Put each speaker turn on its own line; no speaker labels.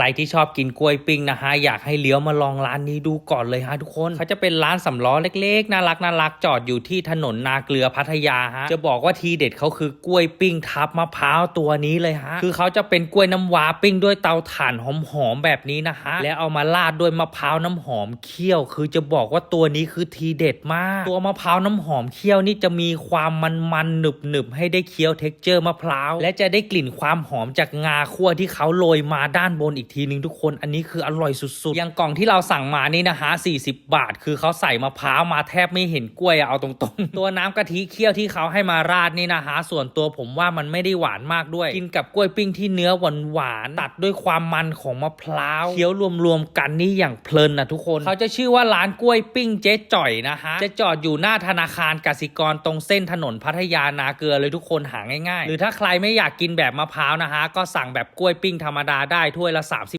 ใครที่ชอบกินกล้วยปิ้งนะฮะอยากให้เลี้ยวมาลองร้านนี้ดูก่อนเลยฮะทุกคนเขาจะเป็นร้านสำล้อเล็กๆน่ารักน่ารักจอดอยู่ที่ถนนนาเกลือพัทยาฮะจะบอกว่าทีเด็ดเขาคือกล้วยปิ้งทับมะพร้าวตัวนี้เลยฮะคือเขาจะเป็นกล้วยน้ำว้าปิ้งด้วยเตาถ่านหอมๆแบบนี้นะฮะแล้วเอามาราดด้วยมะพร้าวน้ำหอมเคี่ยว คือจะบอกว่าตัวนี้คือทีเด็ดมาก ตัวมะพร้าวน้ำหอมเคี่ยวนี่จะมีความมันๆหนึบๆให้ได้เคี้ยวเท็กเจอร์มะพร้าวและจะได้กลิ่นความหอมจากงาคั่วที่เขาโรยมาด้านบนอีกทีนึงทุกคนอันนี้คืออร่อยสุดๆ อย่างกล่องที่เราสั่งมานี่นะฮะ40 บาท คือเขาใส่มะพร้าวมาแทบไม่เห็นกล้วยเอาตรงๆ ตัวน้ำกะทิเคี่ยวที่เขาให้มาราดนี่นะฮะส่วนตัวผมว่ามันไม่ได้หวานมากด้วย กินกับกล้วยปิ้งที่เนื้อหวานๆตัดด้วยความมันของมะพร้าวเคี้ยวรวมๆกันนี่อย่างเพลินนะทุกคนเขาจะชื่อว่าร้านกล้วยปิ้งเจ๊จ่อยนะฮะจะจอดอยู่หน้าธนาคารกสิกรตรงเส้นถนนพัทยานาเกลือเลยทุกคนหาง่ายๆ หรือถ้าใครไม่อยากกินแบบมะพร้าวนะฮะก็สั่งแบบกล้วยปิ้งธรรมดาได้ถ้วยละ